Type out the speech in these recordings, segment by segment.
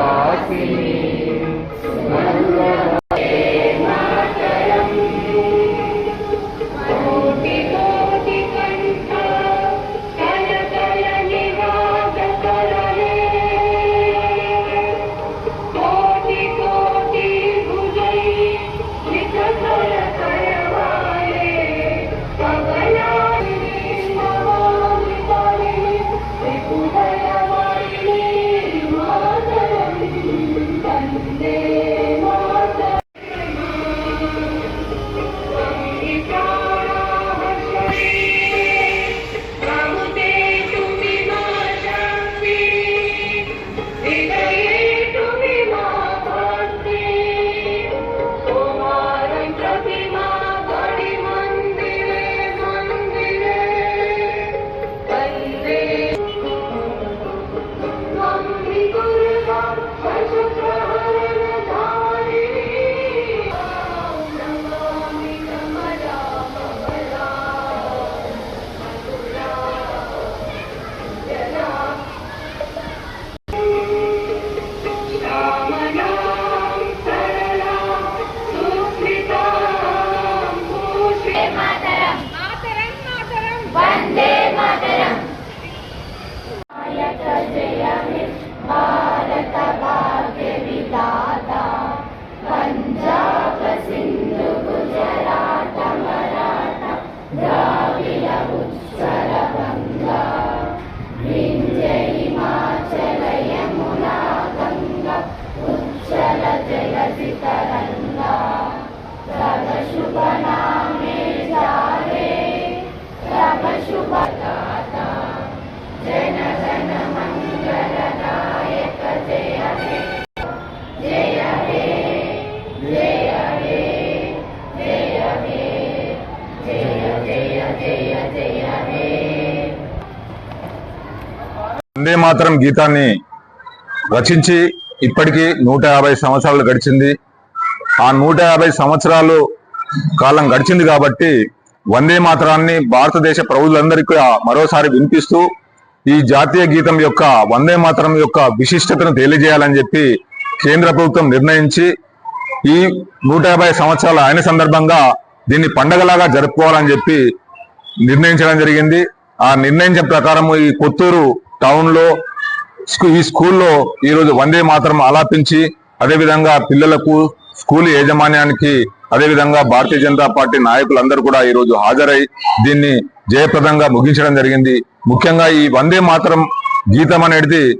வாசினி వందే మాతరం గీతాన్ని రచించి ఇప్పటికీ నూట యాభై సంవత్సరాలు గడిచింది. ఆ నూట యాభై సంవత్సరాలు కాలం గడిచింది కాబట్టి వందే మాతరాన్ని భారతదేశ ప్రజలందరికీ మరోసారి వినిపిస్తూ ఈ జాతీయ గీతం యొక్క వందే మాతరం యొక్క విశిష్టతను తెలియజేయాలని చెప్పి కేంద్ర ప్రభుత్వం నిర్ణయించి ఈ నూట యాభై సంవత్సరాల అయిన సందర్భంగా దీన్ని పండగలాగా జరుపుకోవాలని చెప్పి నిర్ణయించడం జరిగింది. ఆ నిర్ణయించిన ప్రకారం ఈ కొత్తూరు టౌన్లో స్కూ- ఈ స్కూల్లో ఈరోజు వందే మాత్రం ఆలాపించి అదేవిధంగా పిల్లలకు స్కూల్ యాజమాన్యానికి అదేవిధంగా భారతీయ జనతా పార్టీ నాయకులందరూ కూడా ఈ రోజు హాజరై దీన్ని జయప్రదంగా ముగించడం జరిగింది. ముఖ్యంగా ఈ వందే మాత్రం గీతం అనేది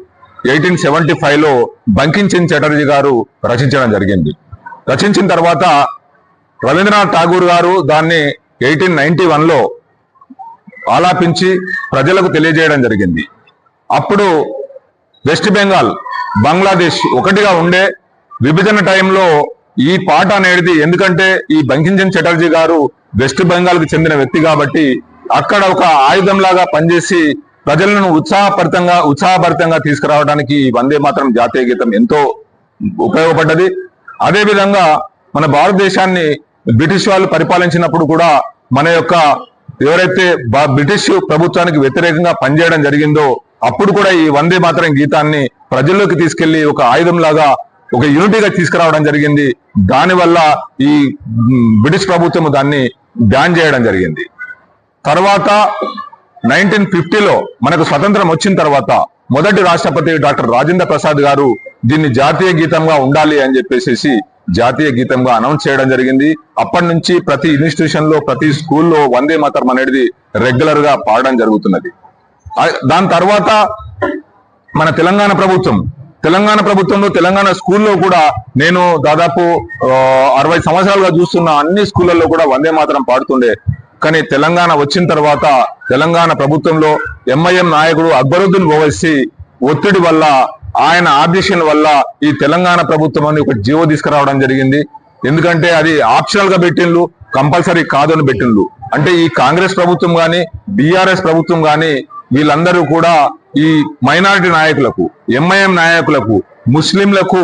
ఎయిటీన్ సెవెంటీ ఫైవ్లో చటర్జీ గారు రచించడం జరిగింది. రచించిన తర్వాత రవీంద్రనాథ్ ఠాగూర్ గారు దాన్ని ఎయిటీన్ నైన్టీ వన్లో ఆలాపించి ప్రజలకు తెలియజేయడం జరిగింది. అప్పుడు వెస్ట్ బెంగాల్ బంగ్లాదేశ్ ఒకటిగా ఉండే విభజన టైంలో ఈ పాట అనేది ఎందుకంటే ఈ బంకించంద్ చటర్జీ గారు వెస్ట్ బెంగాల్కి చెందిన వ్యక్తి కాబట్టి అక్కడ ఒక ఆయుధం లాగా పనిచేసి ప్రజలను ఉత్సాహపరితంగా ఉత్సాహభరితంగా తీసుకురావడానికి ఈ వందే మాత్రం జాతీయ గీతం ఎంతో ఉపయోగపడ్డది. అదేవిధంగా మన భారతదేశాన్ని బ్రిటిష్ వాళ్ళు పరిపాలించినప్పుడు కూడా మన యొక్క ఎవరైతే బా- బ్రిటిష్ ప్రభుత్వానికి వ్యతిరేకంగా పనిచేయడం జరిగిందో అప్పుడు కూడా ఈ వందే మాత్రం గీతాన్ని ప్రజల్లోకి తీసుకెళ్ళి ఒక ఆయుధం లాగా ఒక యూనిటీగా తీసుకురావడం జరిగింది. దానివల్ల ఈ బ్రిటిష్ ప్రభుత్వం దాన్ని బ్యాన్ చేయడం జరిగింది. తర్వాత నైన్టీన్ ఫిఫ్టీలో మనకు స్వతంత్రం వచ్చిన తర్వాత మొదటి రాష్ట్రపతి డాక్టర్ రాజేంద్ర ప్రసాద్ గారు దీన్ని జాతీయ గీతంగా ఉండాలి అని చెప్పేసి జాతీయ గీతంగా అనౌన్స్ చేయడం జరిగింది. అప్పటి నుంచి ప్రతి ఇన్స్టిట్యూషన్లో ప్రతి స్కూల్లో వందే మాతరం అనేది రెగ్యులర్గా పాడడం జరుగుతున్నది. దాని తర్వాత మన తెలంగాణ ప్రభుత్వం తెలంగాణ ప్రభుత్వంలో తెలంగాణ స్కూల్లో కూడా నేను దాదాపు అరవై సంవత్సరాలుగా చూస్తున్న అన్ని స్కూళ్ళల్లో కూడా వందే మాత్రం పాడుతుండే. కానీ తెలంగాణ వచ్చిన తర్వాత తెలంగాణ ప్రభుత్వంలో ఎంఐఎం నాయకుడు అక్బరుద్దీన్ ఓవైసీ ఒత్తిడి వల్ల ఆయన ఆదేశం వల్ల ఈ తెలంగాణ ప్రభుత్వం అని ఒక జీవో తీసుకురావడం జరిగింది. ఎందుకంటే అది ఆప్షనల్గా పెట్టిండ్లు కంపల్సరీ కాదని పెట్టిండ్లు. అంటే ఈ కాంగ్రెస్ ప్రభుత్వం కానీ బీఆర్ఎస్ ప్రభుత్వం కానీ వీళ్ళందరూ కూడా ఈ మైనారిటీ నాయకులకు ఎంఐఎం నాయకులకు ముస్లింలకు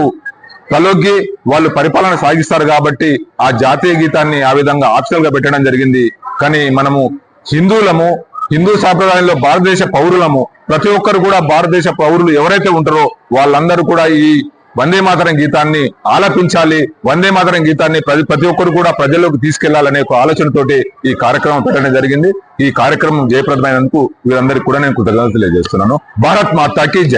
తలొగ్గి వాళ్ళు పరిపాలన సాగిస్తారు కాబట్టి ఆ జాతీయ గీతాన్ని ఆ విధంగా ఆప్షనల్గా పెట్టడం జరిగింది. కానీ మనము హిందువులము హిందూ సాంప్రదాయంలో భారతదేశ పౌరులము ప్రతి ఒక్కరు కూడా భారతదేశ పౌరులు ఎవరైతే ఉంటారో వాళ్ళందరూ కూడా ఈ వందే మాతరం గీతాన్ని ఆలపించాలి వందే మాతరం గీతాన్ని ప్రతి ప్రతి ఒక్కరు కూడా ప్రజల్లోకి తీసుకెళ్ళాలనే ఒక ఆలోచనతోటి ఈ కార్యక్రమం పెట్టడం జరిగింది. ఈ కార్యక్రమం జయప్రదమైనందుకు వీరందరికీ కూడా నేను కృతజ్ఞతలు తెలియజేస్తున్నాను. భారత్ మాతాకి జై.